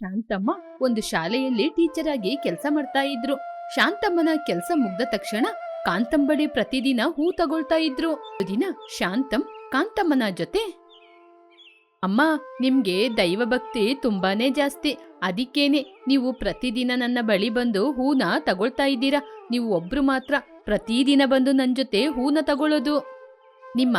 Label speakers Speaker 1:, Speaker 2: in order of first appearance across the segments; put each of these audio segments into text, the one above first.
Speaker 1: ಶಾಂತಮ್ಮ ಒಂದು ಶಾಲೆಯಲ್ಲಿ ಟೀಚರ್ ಆಗಿ ಕೆಲಸ ಮಾಡ್ತಾ ಇದ್ರು. ಶಾಂತಮ್ಮನ ಕೆಲಸ ಮುಗ್ದ ತಕ್ಷಣ ಕಾಂತಂಬಡಿ ಪ್ರತಿದಿನ ಹೂ ತಗೊಳ್ತಾ ಇದ್ರು. ದಿನ ಶಾಂತಂ ಕಾಂತಮ್ಮನ ಜೊತೆ, ಅಮ್ಮ, ನಿಮ್ಗೆ ದೈವ ಭಕ್ತಿ ತುಂಬಾನೇ ಜಾಸ್ತಿ. ಅದಕ್ಕೇನೆ, ನೀವು ಪ್ರತಿದಿನ ನನ್ನ ಬಳಿ ಬಂದು ಹೂನ ತಗೊಳ್ತಾ ಇದ್ದೀರಾ. ನೀವು ಒಬ್ರು ಮಾತ್ರ ಪ್ರತಿದಿನ ಬಂದು ನನ್ ಜೊತೆ ಹೂನ ತಗೊಳ್ಳೋದು ನಿಮ್ಮ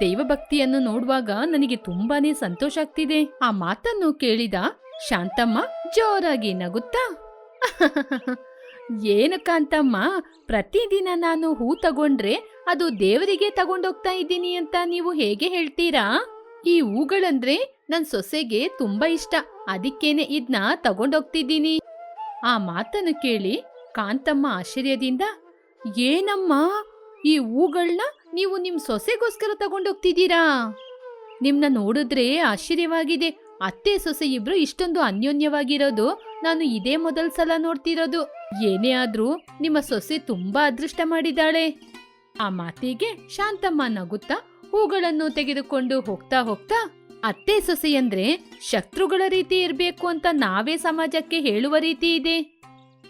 Speaker 1: ದೈವಭಕ್ತಿಯನ್ನು ನೋಡುವಾಗ ನನಗೆ ತುಂಬಾನೇ ಸಂತೋಷ ಆಗ್ತಿದೆ. ಆ ಮಾತನ್ನು ಕೇಳಿದ ಶಾಂತಮ್ಮ ಜೋರಾಗಿ ನಗುತ್ತಾ, ಏನು ಕಾಂತಮ್ಮ, ಪ್ರತಿದಿನ ನಾನು ಹೂ ತಗೊಂಡ್ರೆ ಅದು ದೇವರಿಗೆ ತಗೊಂಡೋಗ್ತಾ ಇದ್ದೀನಿ ಅಂತ ನೀವು ಹೇಗೆ ಹೇಳ್ತೀರಾ? ಈ ಹೂಗಳಂದ್ರೆ ನನ್ ಸೊಸೆಗೆ ತುಂಬಾ ಇಷ್ಟ, ಅದಕ್ಕೇನೆ ಇದ್ನ ತಗೊಂಡೋಗ್ತಿದ್ದೀನಿ. ಆ ಮಾತನ್ನು ಕೇಳಿ ಕಾಂತಮ್ಮ ಆಶ್ಚರ್ಯದಿಂದ, ಏನಮ್ಮ, ಈ ಹೂಗಳನ್ನ ನೀವು ನಿಮ್ ಸೊಸೆಗೋಸ್ಕರ ತಗೊಂಡೋಗ್ತಿದ್ದೀರಾ? ನಿಮ್ನ ನೋಡಿದ್ರೆ ಆಶ್ಚರ್ಯವಾಗಿದೆ. ಅತ್ತೆ ಸೊಸೆ ಇಬ್ರು ಇಷ್ಟೊಂದು ಅನ್ಯೋನ್ಯವಾಗಿರೋದು ನಾನು ಇದೇ ಮೊದಲ್ ಸಲ ನೋಡ್ತಿರೋದು. ಏನೇ ಆದ್ರೂ ನಿಮ್ಮ ಸೊಸೆ ತುಂಬಾ ಅದೃಷ್ಟ ಮಾಡಿದಾಳೆ ಆ ಮಾತಿಗೆ ಶಾಂತಮ್ಮ ನಗುತ್ತಾ ಹೂಗಳನ್ನು ತೆಗೆದುಕೊಂಡು ಹೋಗ್ತಾ ಹೋಗ್ತಾ, ಅತ್ತೆ ಸೊಸೆಯಂದ್ರೆ ಶತ್ರುಗಳ ರೀತಿ ಇರಬೇಕು ಅಂತ ನಾವೇ ಸಮಾಜಕ್ಕೆ ಹೇಳುವ ರೀತಿ ಇದೆ.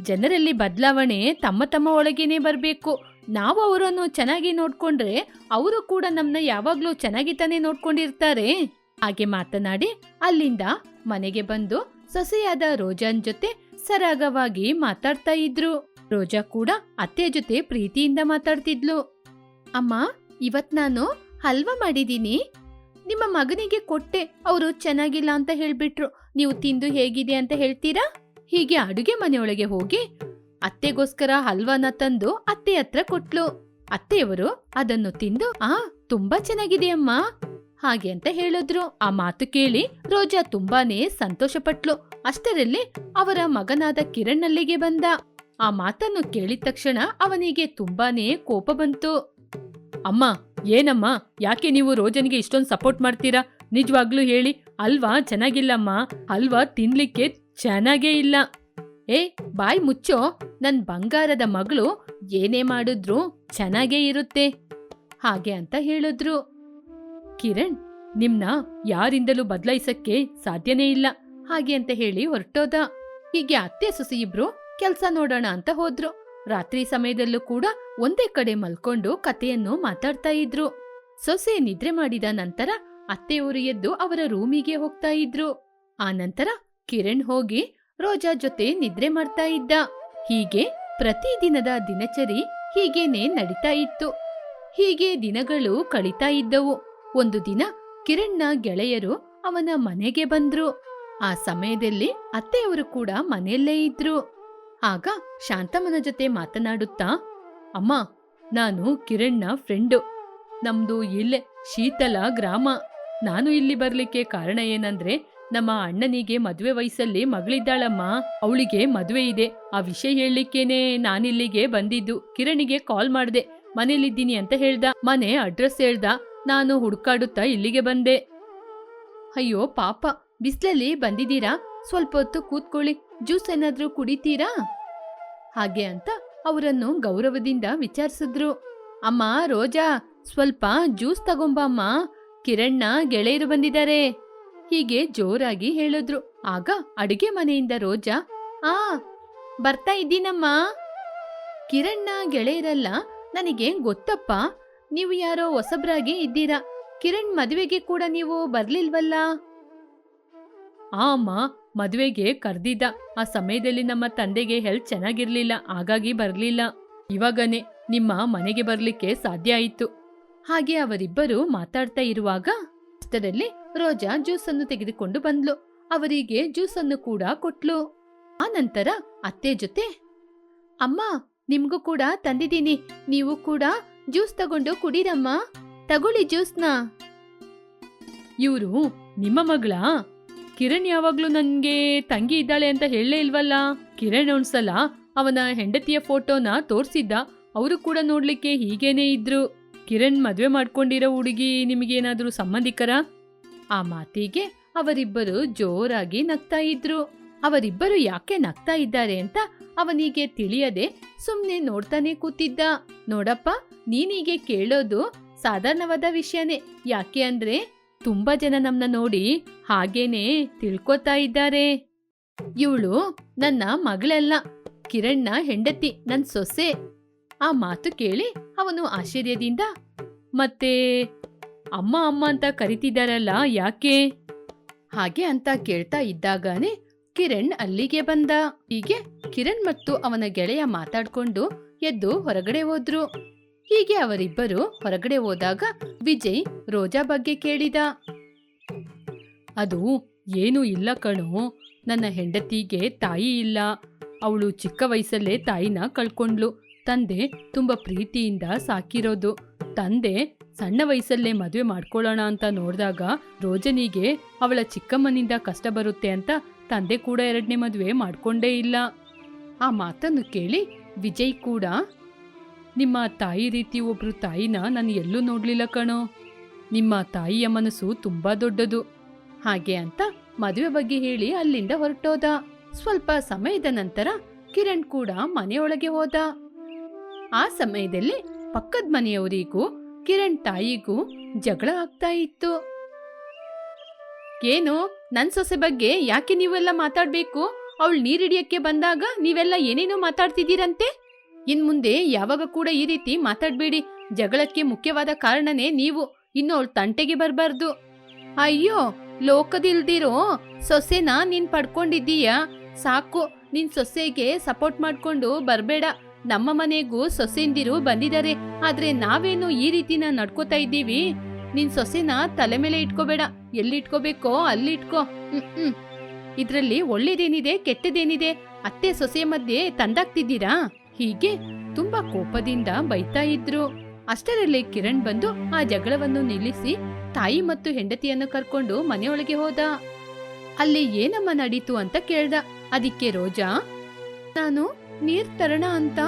Speaker 1: ಜನರಲ್ಲಿ ಬದಲಾವಣೆ ತಮ್ಮ ತಮ್ಮ ಒಳಗೇನೆ ಬರಬೇಕು. ನಾವು ಅವರನ್ನು ಚೆನ್ನಾಗಿ ನೋಡ್ಕೊಂಡ್ರೆ ಅವರು ಕೂಡ ನಮ್ಮನ್ನ ಯಾವಾಗ್ಲೂ ಚೆನ್ನಾಗಿ ತಾನೇ ನೋಡ್ಕೊಂಡಿರ್ತಾರೆ. ಹಾಗೆ ಮಾತನಾಡಿ ಅಲ್ಲಿಂದ ಮನೆಗೆ ಬಂದು ಸೊಸೆಯಾದ ರೋಜಾನ್ ಜೊತೆ ಸರಾಗವಾಗಿ ಮಾತಾಡ್ತಾ ಇದ್ರು. ರೋಜಾ ಕೂಡ ಅತ್ತೆ ಜೊತೆ ಪ್ರೀತಿಯಿಂದ ಮಾತಾಡ್ತಿದ್ಲು. ಅಮ್ಮ, ಇವತ್ ನಾನು ಹಲ್ವಾ ಮಾಡಿದೀನಿ ನಿಮ್ಮ ಮಗನಿಗೆ ಕೊಟ್ಟೆ, ಅವರು ಚೆನ್ನಾಗಿಲ್ಲ ಅಂತ ಹೇಳ್ಬಿಟ್ರು. ನೀವು ತಿಂದು ಹೇಗಿದೆ ಅಂತ ಹೇಳ್ತೀರಾ? ಹೀಗೆ ಅಡುಗೆ ಮನೆಯೊಳಗೆ ಹೋಗಿ ಅತ್ತೆಗೋಸ್ಕರ ಹಲ್ವಾನ ತಂದು ಅತ್ತೆ ಹತ್ರ ಕೊಟ್ಲು. ಅತ್ತೆಯವರು ಅದನ್ನು ತಿಂದು, ಆ, ತುಂಬಾ ಚೆನ್ನಾಗಿದೆ ಅಮ್ಮ. ಹಾಗೆ ಅಂತ ಹೇಳಿದ್ರು. ಆ ಮಾತು ಕೇಳಿ ರೋಜಾ ತುಂಬಾನೇ ಸಂತೋಷಪಟ್ಲು. ಅಷ್ಟರಲ್ಲಿ ಅವರ ಮಗನಾದ ಕಿರಣ್ ಅಲ್ಲಿಗೆ ಬಂದ. ಆ ಮಾತನ್ನು ಕೇಳಿದ ತಕ್ಷಣ ಅವನಿಗೆ ತುಂಬಾನೇ ಕೋಪ ಬಂತು. ಅಮ್ಮ, ಏನಮ್ಮ? ಯಾಕೆ ನೀವು ರೋಜನ್ಗೆ ಇಷ್ಟೊಂದು ಸಪೋರ್ಟ್ ಮಾಡ್ತೀರಾ? ನಿಜವಾಗ್ಲೂ ಹೇಳಿ. ಅಲ್ವಾ? ಚೆನ್ನಾಗಿಲ್ಲಮ್ಮ. ಅಲ್ವಾ? ತಿನ್ಲಿಕ್ಕೆ ಚೆನ್ನಾಗೇ ಇಲ್ಲ. ಏ, ಬಾಯ್ ಮುಚ್ಚೋ. ನನ್ ಬಂಗಾರದ ಮಗಳು ಏನೇ ಮಾಡಿದ್ರು ಚೆನ್ನಾಗೇ ಇರುತ್ತೆ. ಹಾಗೆ ಅಂತ ಹೇಳಿದ್ರು. ಕಿರಣ್, ನಿಮ್ನ ಯಾರಿಂದಲೂ ಬದಲಾಯಿಸಕ್ಕೆ ಸಾಧ್ಯನೇ ಇಲ್ಲ. ಹಾಗೆ ಅಂತ ಹೇಳಿ ಹೊರಟೋದ. ಹೀಗೆ ಅತ್ತೆ ಸೊಸೆ ಇಬ್ರು ಕೆಲ್ಸ ನೋಡೋಣ ಅಂತ ಹೋದ್ರು. ರಾತ್ರಿ ಸಮಯದಲ್ಲೂ ಕೂಡ ಒಂದೇ ಕಡೆ ಮಲ್ಕೊಂಡು ಕಥೆಯನ್ನು ಮಾತಾಡ್ತಾ ಇದ್ರು. ಸೊಸೆ ನಿದ್ರೆ ಮಾಡಿದ ನಂತರ ಅತ್ತೆಯವರು ಎದ್ದು ಅವರ ರೂಮಿಗೆ ಹೋಗ್ತಾ ಇದ್ರು. ಆ ನಂತರ ಕಿರಣ್ ಹೋಗಿ ರೋಜಾ ಜೊತೆ ನಿದ್ರೆ ಮಾಡ್ತಾ ಇದ್ದ. ಹೀಗೆ ಪ್ರತಿದಿನದ ದಿನಚರಿ ಹೀಗೇನೆ ನಡೀತಾ ಇತ್ತು. ಹೀಗೆ ದಿನಗಳು ಕಳೀತಾ ಇದ್ದವು. ಒಂದು ದಿನ ಕಿರಣ್ನ ಗೆಳೆಯರು ಅವನ ಮನೆಗೆ ಬಂದ್ರು. ಆ ಸಮಯದಲ್ಲಿ ಅತ್ತೆಯವರು ಕೂಡ ಮನೆಯಲ್ಲೇ ಇದ್ರು. ಆಗ ಶಾಂತಮ್ಮನ ಜೊತೆ ಮಾತನಾಡುತ್ತಾ, ಅಮ್ಮ, ನಾನು ಕಿರಣ್ನ ಫ್ರೆಂಡು ನಮ್ದು ಇಲ್ಲೇ ಶೀತಲ ಗ್ರಾಮ. ನಾನು ಇಲ್ಲಿ ಬರ್ಲಿಕ್ಕೆ ಕಾರಣ ಏನಂದ್ರೆ, ನಮ್ಮ ಅಣ್ಣನಿಗೆ ಮದುವೆ ವಯಸ್ಸಲ್ಲಿ ಮಗಳಿದ್ದಾಳಮ್ಮ. ಅವಳಿಗೆ ಮದುವೆ ಇದೆ. ಆ ವಿಷಯ ಹೇಳಲಿಕ್ಕೇನೆ ನಾನಿಲ್ಲಿಗೆ ಬಂದಿದ್ದು. ಕಿರಣಿಗೆ ಕಾಲ್ ಮಾಡ್ದೆ. ಮನೇಲಿದ್ದೀನಿ ಅಂತ ಹೇಳ್ದ. ಮನೆ ಅಡ್ರೆಸ್ ಹೇಳ್ದ. ನಾನು ಹುಡ್ಕಾಡುತ್ತಾ ಇಲ್ಲಿಗೆ ಬಂದೆ. ಅಯ್ಯೋ ಪಾಪ, ಬಿಸ್ಲಲ್ಲಿ ಬಂದಿದ್ದೀರಾ? ಸ್ವಲ್ಪ ಹೊತ್ತು ಕೂತ್ಕೊಳ್ಳಿ, ಜ್ಯೂಸ್ ಏನಾದ್ರೂ ಕುಡಿತೀರಾ? ಹಾಗೆ ಅಂತ ಅವರನ್ನು ಗೌರವದಿಂದ ವಿಚಾರಿಸಿದ್ರು. ಅಮ್ಮ, ರೋಜಾ, ಸ್ವಲ್ಪ ಜ್ಯೂಸ್ ತಗೊಂಬಮ್ಮ ಕಿರಣ್ಣ, ಗೆಳೆಯರು ಬಂದಿದ್ದಾರೆ. ಹೀಗೆ ಜೋರಾಗಿ ಹೇಳಿದ್ರು. ಆಗ ಅಡುಗೆ ಮನೆಯಿಂದ ರೋಜಾ, ಆ, ಬರ್ತಾ ಇದ್ದೀನಮ್ಮ. ಕಿರಣ್ಣ, ಗೆಳೆಯರಲ್ಲ, ನನಗೆ ಗೊತ್ತಪ್ಪ ನೀವು ಯಾರೋ ಹೊಸಬ್ರಾಗಿ ಇದ್ದೀರಾ? ಕಿರಣ್ ಮದುವೆಗೆ ಕೂಡ ನೀವು ಬರ್ಲಿಲ್ವಲ್ಲ? ಆಮ, ಮದುವೆಗೆ ಕರ್ದಿದ್ದ. ಆ ಸಮಯದಲ್ಲಿ ನಮ್ಮ ತಂದೆಗೆ ಹೆಲ್ತ್ ಚೆನ್ನಾಗಿರ್ಲಿಲ್ಲ, ಹಾಗಾಗಿ ಬರ್ಲಿಲ್ಲ. ಇವಾಗನೇ ನಿಮ್ಮ ಮನೆಗೆ ಬರ್ಲಿಕ್ಕೆ ಸಾಧ್ಯ ಆಯಿತು. ಹಾಗೆ ಅವರಿಬ್ಬರು ಮಾತಾಡ್ತಾ ಇರುವಾಗ ಅಷ್ಟರಲ್ಲಿ ರೋಜಾ ಜ್ಯೂಸ್ ಅನ್ನು ತೆಗೆದುಕೊಂಡು ಬಂದ್ಲು. ಅವರಿಗೆ ಜ್ಯೂಸ್ ಅನ್ನು ಕೂಡ ಕೊಟ್ಲು. ಆ ನಂತರ ಅತ್ತೆ ಜೊತೆ, ಅಮ್ಮ, ನಿಮ್ಗೂ ಕೂಡ ತಂದಿದ್ದೀನಿ. ನೀವು ಕೂಡ ಜ್ಯೂಸ್ ತಗೊಂಡು ಕುಡೀರಮ್ಮ. ತಗೊಳ್ಳಿ ಜ್ಯೂಸ್ನ. ಇವರು ನಿಮ್ಮ ಮಗಳ? ಕಿರಣ್ ಯಾವಾಗ್ಲೂ ನನ್ಗೆ ತಂಗಿ ಇದ್ದಾಳೆ ಅಂತ ಹೇಳಲೇ ಇಲ್ವಲ್ಲ? ಕಿರಣ್ ಒಂದ್ಸಲ ಅವನ ಹೆಂಡತಿಯ ಫೋಟೋನ ತೋರ್ಸಿದ್ದ. ಅವರು ಕೂಡ ನೋಡ್ಲಿಕ್ಕೆ ಹೀಗೇನೆ ಇದ್ರು. ಕಿರಣ್ ಮದ್ವೆ ಮಾಡ್ಕೊಂಡಿರೋ ಹುಡುಗಿ ನಿಮಗೇನಾದ್ರೂ ಸಂಬಂಧಿಕರ ಆ ಮಾತಿಗೆ ಅವರಿಬ್ಬರು ಜೋರಾಗಿ ನಗ್ತಾ ಇದ್ರು. ಅವರಿಬ್ಬರು ಯಾಕೆ ನಗ್ತಾ ಇದ್ದಾರೆ ಅಂತ ಅವನಿಗೆ ತಿಳಿಯದೆ ಸುಮ್ಮನೆ ನೋಡ್ತಾನೆ ಕೂತಿದ್ದ. ನೋಡಪ್ಪ, ನೀನೀಗೆ ಕೇಳೋದು ಸಾಧಾರಣವಾದ ವಿಷಯನೇ. ಯಾಕೆ ಅಂದ್ರೆ ತುಂಬಾ ಜನ ನಮ್ನ ನೋಡಿ ಹಾಗೇನೆ ತಿಳ್ಕೊತಾ ಇದ್ದಾರೆ. ಇವಳು ನನ್ನ ಮಗಳಲ್ಲ, ಕಿರಣ್ನ ಹೆಂಡತಿ, ನನ್ ಸೊಸೆ. ಆ ಮಾತು ಕೇಳಿ ಅವನು ಆಶ್ಚರ್ಯದಿಂದ, ಮತ್ತೆ ಅಮ್ಮ ಅಮ್ಮ ಅಂತ ಕರಿತಿದ್ದಾರಲ್ಲ ಯಾಕೆ? ಹಾಗೆ ಅಂತ ಕೇಳ್ತಾ ಇದ್ದಾಗಾನೆ ಕಿರಣ್ ಅಲ್ಲಿಗೆ ಬಂದ. ಹೀಗೆ ಕಿರಣ್ ಮತ್ತು ಅವನ ಗೆಳೆಯ ಮಾತಾಡ್ಕೊಂಡು ಎದ್ದು ಹೊರಗಡೆ ಹೋದ್ರು. ಹೀಗೆ ಅವರಿಬ್ಬರು ಹೊರಗಡೆ ಹೋದಾಗ ವಿಜಯ್ ರೋಜಾ ಬಗ್ಗೆ ಕೇಳಿದ. ಅದು ಏನೂ ಇಲ್ಲ ಕಣೋ. ನನ್ನ ಹೆಂಡತಿಗೆ ತಾಯಿ ಇಲ್ಲ. ಅವಳು ಚಿಕ್ಕ ವಯಸ್ಸಲ್ಲೇ ತಾಯಿನ ಕಳ್ಕೊಂಡ್ಲು ತಂದೆ ತುಂಬಾ ಪ್ರೀತಿಯಿಂದ ಸಾಕಿರೋದು. ತಂದೆ ಸಣ್ಣ ವಯಸ್ಸಲ್ಲೇ ಮದುವೆ ಮಾಡ್ಕೊಳ್ಳೋಣ ಅಂತ ನೋಡಿದಾಗ ರೋಜನಿಗೆ ಅವಳ ಚಿಕ್ಕಮ್ಮನಿಂದ ಕಷ್ಟ ಬರುತ್ತೆ ಅಂತ ತಂದೆ ಕೂಡ ಎರಡನೇ ಮದುವೆ ಮಾಡಿಕೊಂಡೇ ಇಲ್ಲ. ಆ ಮಾತನ್ನು ಕೇಳಿ ವಿಜಯ್ ಕೂಡ, ನಿಮ್ಮ ತಾಯಿ ರೀತಿ ಒಬ್ರು ತಾಯಿನ ನಾನು ಎಲ್ಲೂ ನೋಡಲಿಲ್ಲ ಕಣೋ. ನಿಮ್ಮ ತಾಯಿಯ ಮನಸ್ಸು ತುಂಬಾ ದೊಡ್ಡದು. ಹಾಗೆ ಅಂತ ಮದುವೆ ಬಗ್ಗೆ ಹೇಳಿ ಅಲ್ಲಿಂದ ಹೊರಟೋದ. ಸ್ವಲ್ಪ ಸಮಯದ ನಂತರ ಕಿರಣ್ ಕೂಡ ಮನೆಯೊಳಗೆ ಹೋದ. ಆ ಸಮಯದಲ್ಲಿ ಪಕ್ಕದ ಮನೆಯವರಿಗೂ, ಕಿರಣ್ ತಾಯಿಗೂ ಜಗಳ ಆಗ್ತಾ ಇತ್ತು. ಏನು? ನನ್ ಸೊಸೆ ಬಗ್ಗೆ ಯಾಕೆ ನೀವೆಲ್ಲ ಮಾತಾಡ್ಬೇಕು? ಅವಳು ನೀರಿಡಿಯಕ್ಕೆ ಬಂದಾಗ ನೀವೆಲ್ಲ ಏನೇನೋ ಮಾತಾಡ್ತಿದ್ದೀರಂತೆ? ಇನ್ ಮುಂದೆ ಯಾವಾಗ ಕೂಡ ಈ ರೀತಿ ಮಾತಾಡ್ಬೇಡಿ. ಜಗಳಕ್ಕೆ ಮುಖ್ಯವಾದ ಕಾರಣನೇ ನೀವು. ಇನ್ನು ಅವಳು ತಂಟೆಗೆ ಬರಬಾರ್ದು. ಅಯ್ಯೋ, ಲೋಕದಿಲ್ದಿರೋ ಸೊಸೆನ ನೀನ್ ಪಡ್ಕೊಂಡಿದ್ದೀಯಾ? ಸಾಕು, ನಿನ್ ಸೊಸೆಗೆ ಸಪೋರ್ಟ್ ಮಾಡ್ಕೊಂಡು ಬರಬೇಡ. ನಮ್ಮ ಮನೆಗೂ ಸೊಸೆಂದಿರು ಬಂದಿದ್ದಾರೆ. ಆದ್ರೆ ನಾವೇನು ಈ ರೀತಿನ ನಡ್ಕೋತಾ ಇದ್ದೀವಿ? ನಿನ್ ಸೊಸೆನ ತಲೆ ಮೇಲೆ ಇಟ್ಕೋಬೇಡ. ಎಲ್ಲಿ ಇಟ್ಕೋಬೇಕೋ ಅಲ್ಲಿ ಇಟ್ಕೋ ಹ್ಮ್ ಹ್ಮ್. ಇದ್ರಲ್ಲಿ ಒಳ್ಳೇದೇನಿದೆ ಕೆಟ್ಟದೇನಿದೆ ಅತ್ತೆ ಸೊಸೆ ಮಧ್ಯೆ ತಂದಾಗ್ತಿದ್ದೀರಾ ಹೀಗೆ ತುಂಬಾ ಕೋಪದಿಂದ ಬೈತಾ ಇದ್ರು. ಅಷ್ಟರಲ್ಲಿ ಕಿರಣ್ ಬಂದು ಆ ಜಗಳವನ್ನು ನಿಲ್ಲಿಸಿ ತಾಯಿ ಮತ್ತು ಹೆಂಡತಿಯನ್ನು ಕರ್ಕೊಂಡು ಮನೆಯೊಳಗೆ ಹೋದ. ಅಲ್ಲಿ ಏನಮ್ಮ ನಡೀತು ಅಂತ ಕೇಳ್ದ. ಅದಕ್ಕೆ ರೋಜಾ, ನಾನು ನೀರ್ ತರಣ ಅಂತ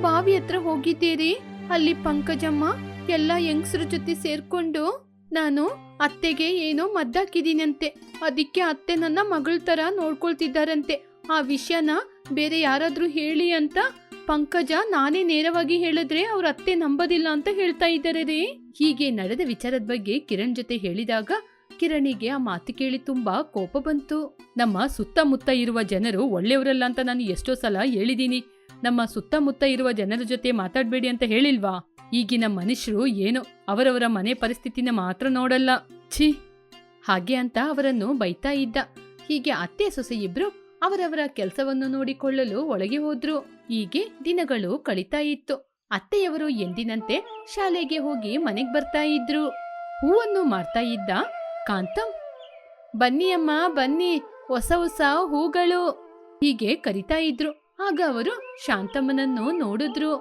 Speaker 1: ಬಾವಿ ಹತ್ರ ಹೋಗಿದ್ದೀರಿ. ಅಲ್ಲಿ ಪಂಕಜಮ್ಮ, ಎಲ್ಲ ಹೆಂಗಸರ ಜೊತೆ ಸೇರ್ಕೊಂಡು ನಾನು ಅತ್ತೆಗೆ ಏನೋ ಮದ್ದಾಕಿದೀನಂತೆ. ಅದಕ್ಕೆ ಅತ್ತೆ ನನ್ನ ಮಗಳ ತರ ನೋಡ್ಕೊಳ್ತಿದ್ದಾರಂತೆ. ಆ ವಿಷಯನ ಬೇರೆ ಯಾರಾದ್ರೂ ಹೇಳಿ ಅಂತ ಪಂಕಜ ನಾನೇ ನೇರವಾಗಿ ಹೇಳಿದ್ರೆ ಅವ್ರ ಅತ್ತೆ ನಂಬದಿಲ್ಲ ಅಂತ ಹೇಳ್ತಾ ಇದ್ದಾರೆ ರೀ. ಹೀಗೆ ನಡೆದ ವಿಚಾರದ ಬಗ್ಗೆ ಕಿರಣ್ ಜೊತೆ ಹೇಳಿದಾಗ ಕಿರಣಿಗೆ ಆ ಮಾತು ಕೇಳಿ ತುಂಬಾ ಕೋಪ ಬಂತು. ನಮ್ಮ ಸುತ್ತಮುತ್ತ ಇರುವ ಜನರು ಒಳ್ಳೆಯವರಲ್ಲ ಅಂತ ನಾನು ಎಷ್ಟೋ ಸಲ ಹೇಳಿದೀನಿ. ನಮ್ಮ ಸುತ್ತಮುತ್ತ ಇರುವ ಜನರ ಜೊತೆ ಮಾತಾಡ್ಬೇಡಿ ಅಂತ ಹೇಳಿಲ್ವಾ? ಈಗಿನ ಮನುಷ್ಯರು ಏನು ಅವರವರ ಮನೆ ಪರಿಸ್ಥಿತಿನ ಮಾತ್ರ ನೋಡಲ್ಲ. ಛೀ! ಹಾಗೆ ಅಂತ ಅವರನ್ನು ಬೈತಾ ಇದ್ದ. ಹೀಗೆ ಅತ್ತೆ ಸೊಸೆ ಇಬ್ರು ಅವರವರ ಕೆಲಸವನ್ನು ನೋಡಿಕೊಳ್ಳಲು ಒಳಗೆ ಹೋದ್ರು. ಹೀಗೆ ದಿನಗಳು ಕಳೀತಾ ಇತ್ತು. ಅತ್ತೆಯವರು ಎಂದಿನಂತೆ ಶಾಲೆಗೆ ಹೋಗಿ ಮನೆಗ್ ಬರ್ತಾ ಇದ್ರು. ಹೂವನ್ನು ಮಾರ್ತಾ ಇದ್ದ. ಕಾಂತಂ, ಬನ್ನಿ ಅಮ್ಮ, ಬನ್ನಿ. ಹೊಸ ಹೊಸ ಹೂಗಳು. ಹೀಗೆ ಕರಿತಾ ಇದ್ರು. ಆಗ ಅವರು ಶಾಂತಮ್ಮನನ್ನು ನೋಡಿದ್ರು.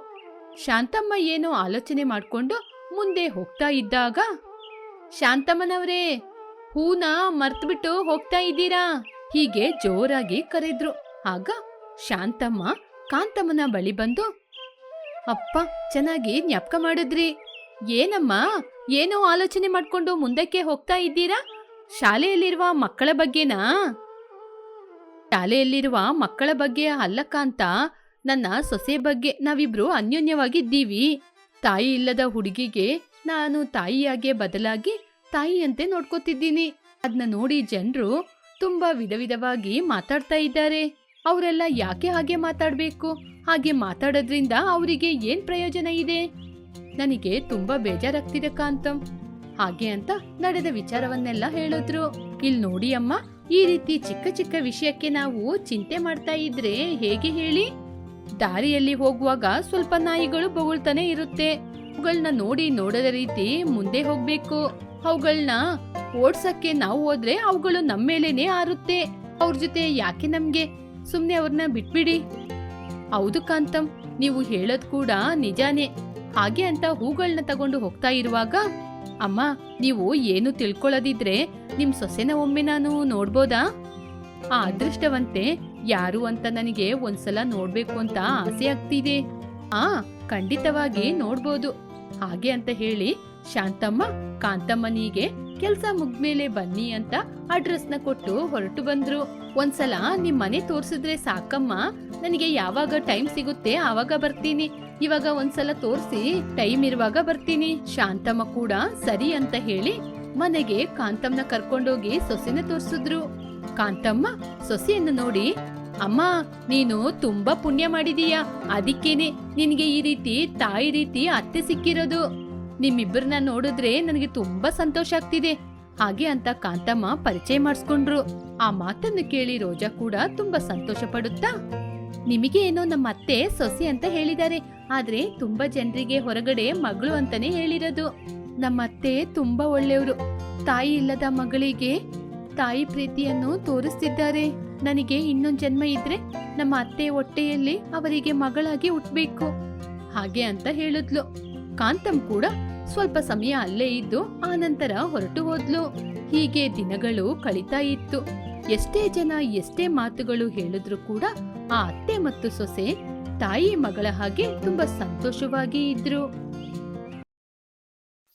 Speaker 1: ಶಾಂತಮ್ಮ ಏನೋ ಆಲೋಚನೆ ಮಾಡ್ಕೊಂಡು ಮುಂದೆ ಹೋಗ್ತಾ ಇದ್ದಾಗ, ಶಾಂತಮ್ಮನವರೇ, ಹೂನ ಮರ್ತ್ಬಿಟ್ಟು ಹೋಗ್ತಾ ಇದ್ದೀರಾ? ಹೀಗೆ ಜೋರಾಗಿ ಕರೆದ್ರು. ಆಗ ಶಾಂತಮ್ಮ ಕಾಂತಮ್ಮನ ಬಳಿ ಬಂದು, ಅಪ್ಪ, ಚೆನ್ನಾಗಿ ಜ್ಞಾಪಕ ಮಾಡಿದ್ರಿ. ಏನಮ್ಮ, ಏನೋ ಆಲೋಚನೆ ಮಾಡ್ಕೊಂಡು ಮುಂದಕ್ಕೆ ಹೋಗ್ತಾ ಇದ್ದೀರಾ? ಶಾಲೆಯಲ್ಲಿರುವ ಮಕ್ಕಳ ಬಗ್ಗೆನಾ? ಶಾಲೆಯಲ್ಲಿರುವ ಮಕ್ಕಳ ಬಗ್ಗೆ ಅಲ್ಲಕ್ಕ ಕಾಂತ ನನ್ನ ಸೊಸೆ ಬಗ್ಗೆ ನಾವಿಬ್ರು ಅನ್ಯೋನ್ಯವಾಗಿದ್ದೀವಿ. ತಾಯಿ ಇಲ್ಲದ ಹುಡುಗಿಗೆ ನಾನು ತಾಯಿಯಾಗೆ ಬದಲಾಗಿ ತಾಯಿಯಂತೆ ನೋಡ್ಕೋತಿದ್ದೀನಿ. ಅದನ್ನ ನೋಡಿ ಜನರು ತುಂಬಾ ವಿಧ ವಿಧವಾಗಿ ಮಾತಾಡ್ತಾ ಇದ್ದಾರೆ. ಅವರೆಲ್ಲ ಯಾಕೆ ಹಾಗೆ ಮಾತಾಡ್ಬೇಕು? ಹಾಗೆ ಮಾತಾಡೋದ್ರಿಂದ ಅವರಿಗೆ ಏನ್ ಪ್ರಯೋಜನ ಇದೆ? ನನಗೆ ತುಂಬಾ ಬೇಜಾರಾಗ್ತಿದೆ ಕಾಂತಂ. ಹಾಗೆ ಅಂತ ನಡೆದ ವಿಚಾರವನ್ನೆಲ್ಲ ಹೇಳಿದ್ರು. ಇಲ್ಲಿ ನೋಡಿ ಅಮ್ಮ ಈ ರೀತಿ ಚಿಕ್ಕ ಚಿಕ್ಕ ವಿಷಯಕ್ಕೆ ನಾವು ಚಿಂತೆ ಮಾಡ್ತಾ ಇದ್ರೆ ಹೇಗೆ ಹೇಳಿ? ದಾರಿಯಲ್ಲಿ ಹೋಗುವಾಗ ಸ್ವಲ್ಪ ನಾಯಿಗಳು ಬೊಗಳ್ತಾನೆ ಇರುತ್ತೆ. ಅವುಗಳನ್ನ ನೋಡಿ ನೋಡದ ರೀತಿ ಮುಂದೆ ಹೋಗ್ಬೇಕು. ಅವುಗಳನ್ನ ಓಡ್ಸಕ್ಕೆ ನಾವು ಹೋದ್ರೆ ಅವುಗಳು ನಮ್ಮ ಮೇಲೇನೆ ಆರುತ್ತೆ. ಅವ್ರ ಜೊತೆ ಯಾಕೆ ನಮ್ಗೆ? ಸುಮ್ನೆ ಅವ್ರನ್ನ ಬಿಟ್ಬಿಡಿ. ಹೌದು ಕಾಂತಂ ನೀವು ಹೇಳೋದ್ ಕೂಡ ನಿಜಾನೇ. ಹಾಗೆ ಅಂತ ಹೂಗಳನ್ನ ತಗೊಂಡು ಹೋಗ್ತಾ ಇರುವಾಗ ಅಮ್ಮ, ನೀವು ಏನು ತಿಳ್ಕೊಳ್ಳೋದಿದ್ರೆ ನಿಮ್ ಸೊಸೆನ ಒಮ್ಮೆ ನಾನು ನೋಡ್ಬೋದಾ? ಆ ಅದೃಷ್ಟವಂತೆ ಯಾರು ಅಂತ ನನಗೆ ಒಂದ್ಸಲ ನೋಡ್ಬೇಕು ಅಂತ ಆಸೆ ಆಗ್ತಿದೆ. ಆ, ಖಂಡಿತವಾಗಿ ನೋಡ್ಬೋದು. ಹಾಗೆ ಅಂತ ಹೇಳಿ ಶಾಂತಮ್ಮ ಕಾಂತಮ್ಮನಿಗೆ ಕೆಲ್ಸ ಮುಗ್ಮೇಲೆ ಬನ್ನಿ ಅಂತ ಅಡ್ರೆಸ್ನ ಕೊಟ್ಟು ಹೊರಟು ಬಂದ್ರು. ಒಂದ್ಸಲ ನಿಮ್ ಮನೆ ತೋರ್ಸಿದ್ರೆ ಸಾಕಮ್ಮ, ನನಗೆ ಯಾವಾಗ ಟೈಮ್ ಸಿಗುತ್ತೆ ಆವಾಗ ಬರ್ತೀನಿ. ಇವಾಗ ಒಂದ್ಸಲ ತೋರ್ಸಿ, ಟೈಮ್ ಇರುವಾಗ ಬರ್ತೀನಿ. ಶಾಂತಮ್ಮ ಕೂಡ ಸರಿ ಅಂತ ಹೇಳಿ ಮನೆಗೆ ಕಾಂತಮ್ನ ಕರ್ಕೊಂಡೋಗಿ ಸೊಸೆನ ತೋರ್ಸಿದ್ರು. ಕಾಂತಮ್ಮ ಸೊಸೆಯನ್ನು ನೋಡಿ, ಅಮ್ಮ, ನೀನು ತುಂಬಾ ಪುಣ್ಯ ಮಾಡಿದೀಯ. ಅದಕ್ಕೇನೆ ನಿನಗೆ ಈ ರೀತಿ ತಾಯಿ ರೀತಿ ಅತ್ತೆ ಸಿಕ್ಕಿರೋದು. ನಿಮ್ಮಿಬ್ಬರನ್ನ ನೋಡಿದ್ರೆ ನನಗೆ ತುಂಬಾ ಸಂತೋಷ ಆಗ್ತಿದೆ. ಹಾಗೆ ಅಂತ ಕಾಂತಮ್ಮ ಪರಿಚಯ ಮಾಡಿಸ್ಕೊಂಡ್ರು. ಆ ಮಾತನ್ನು ಕೇಳಿ ರೋಜಾ ಕೂಡ ತುಂಬಾ ಸಂತೋಷ ಪಡುತ್ತಾ, ನಿಮಗೆ ಏನೋ ನಮ್ಮ ಅತ್ತೆ ಸೊಸೆ ಅಂತ ಹೇಳಿದ್ದಾರೆ. ಆದ್ರೆ ತುಂಬಾ ಜನರಿಗೆ ಹೊರಗಡೆ ಮಗಳು ಅಂತಾನೆ ಹೇಳಿರೋದು. ನಮ್ಮ ಅತ್ತೆ ತುಂಬಾ ಒಳ್ಳೆಯವರು. ತಾಯಿ ಇಲ್ಲದ ಮಗಳಿಗೆ ತಾಯಿ ಪ್ರೀತಿಯನ್ನು ತೋರಿಸ್ತಿದ್ದಾರೆ. ನನಗೆ ಇನ್ನೊಂದು ಜನ್ಮ ಇದ್ರೆ ನಮ್ಮ ಅತ್ತೆ ಹೊಟ್ಟೆಯಲ್ಲಿ ಅವರಿಗೆ ಮಗಳಾಗಿ ಹುಟ್ಟಬೇಕು ಹಾಗೆ ಅಂತ ಹೇಳಿದ್ಲು. ಕಾಂತಂ ಕೂಡ ಸ್ವಲ್ಪ ಸಮಯ ಅಲ್ಲೇ ಇದ್ದು ಆನಂತರ ಹೊರಟು ಹೋದ್ಲು. ಹೀಗೆ ದಿನಗಳು ಕಳೀತಾ ಇತ್ತು. ಎಷ್ಟೇ ಜನ ಎಷ್ಟೇ ಮಾತುಗಳು ಹೇಳಿದ್ರು ಕೂಡ ಆ ಅತ್ತೆ ಮತ್ತು ಸೊಸೆ ತಾಯಿ ಮಗಳ ಹಾಗೆ ತುಂಬಾ ಸಂತೋಷವಾಗಿ ಇದ್ರು.